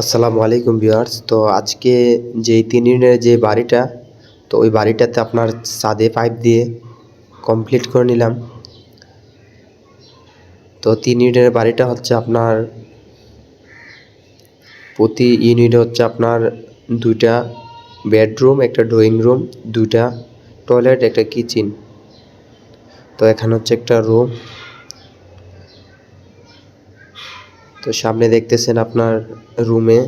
আসসালামু আলাইকুম ভিউয়ার্স। তো আজকে যে তিন ইউনিটের যে বাড়িটা, তো ওই বাড়িটাতে আপনার ছাদে পাইপ দিয়ে কমপ্লিট করে নিলাম। তো তিন ইউনিটের বাড়িটা হচ্ছে আপনার, প্রতি ইউনিটে হচ্ছে আপনার দুইটা বেডরুম একটা ড্রয়িং রুম দুইটা টয়লেট একটা কিচেন তো এখানে হচ্ছে একটা রুম তো সামনে দেখতেছেন আপনার রুমে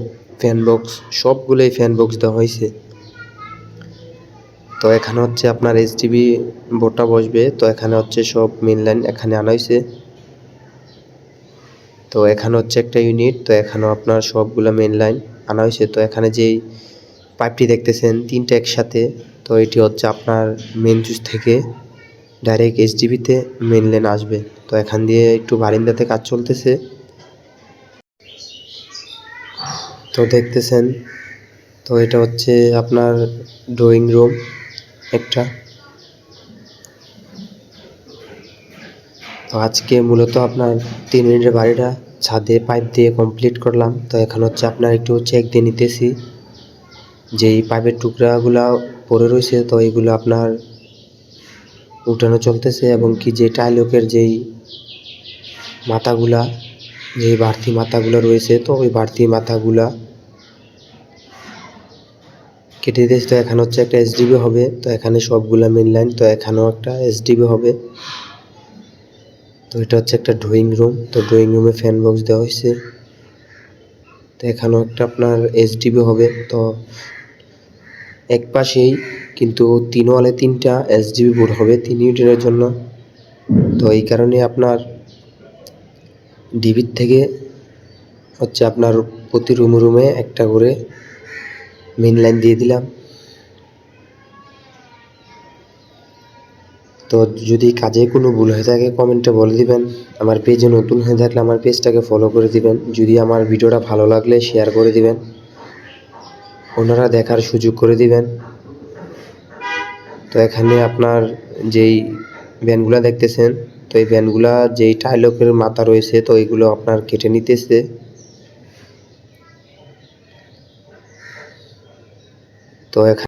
ফ্যান বক্স সবগুলোই ফ্যান বক্স দেওয়া হয়েছে। তো এখানে হচ্ছে আপনার এইচডিবি বোর্ডটা বসবে, তো এখানে হচ্ছে সব মেন লাইন এখানে আনা হয়েছে। তো এখানে হচ্ছে একটা ইউনিট তো এখানেও আপনার সবগুলো মেন লাইন আনা হয়েছে। তো এখানে যেই পাইপটি দেখতেছেন, তিনটা একসাথে, তো এটি হচ্ছে আপনার মেন জুস থেকে ডাইরেক্ট এইচডিবিতে মেন লাইন আসবে। তো এখান দিয়ে একটু বারিন্দাতে কাজ চলতেছে। তো দেখতেছেন। তো এটা হচ্ছে আপনার ড্রয়িং রুম একটা। তো আজকে মূলত আপনার তিন মিনিটের বাড়িটা ছাদে পাইপ দিয়ে কমপ্লিট করলাম। তো এখন হচ্ছে আপনার একটু চেক দিয়ে নিতেছি। যেই পাইপের টুকরাগুলো পড়ে রয়েছে, তো এইগুলো আপনার উঠানো চলতেছে এবং কি যে টাইলকের যেই মাথাগুলা, যেই বাড়তি মাথাগুলো রয়েছে, তো ওই বাড়তি মাথাগুলা কেটে দিয়েছে, তো এখানে হচ্ছে একটা এসডিবি হবে, তো এখানে সবগুলা মেন লাইন তো এখানেও একটা এসডিবি হবে। তো এটা হচ্ছে একটা ড্রয়িং রুম তো ড্রয়িং রুমে ফ্যান বক্স দেওয়া হয়েছে। তো এখানেও একটা আপনার এসডিবি হবে, তো এক পাশেই কিন্তু তিন ওয়ালে তিনটা এসডিবি বোর্ড হবে, তিন ইউনিটের জন্য। তো এই কারণে আপনার ডিবির থেকে হচ্ছে আপনার প্রতি রুম রুমে একটা করে মেন লাইন দিয়ে দিলাম। তো যদি কাজে কোনো ভুল হয়ে থাকে কমেন্টে বলে দিবেন। আমার পেজে নতুন হয়ে থাকলে আমার পেজটাকে ফলো করে দিবেন। যদি আমার ভিডিওটা ভালো লাগলে শেয়ার করে দিবেন। ওনারা দেখার সুযোগ করে দিবেন। তো এখানে আপনার যেই ভ্যানগুলা দেখতেছেন, তো এই ভ্যানগুলা যেই টাইলকের মাথা রয়েছে, তো এইগুলো আপনার কেটে নিতেছে। তো এখানে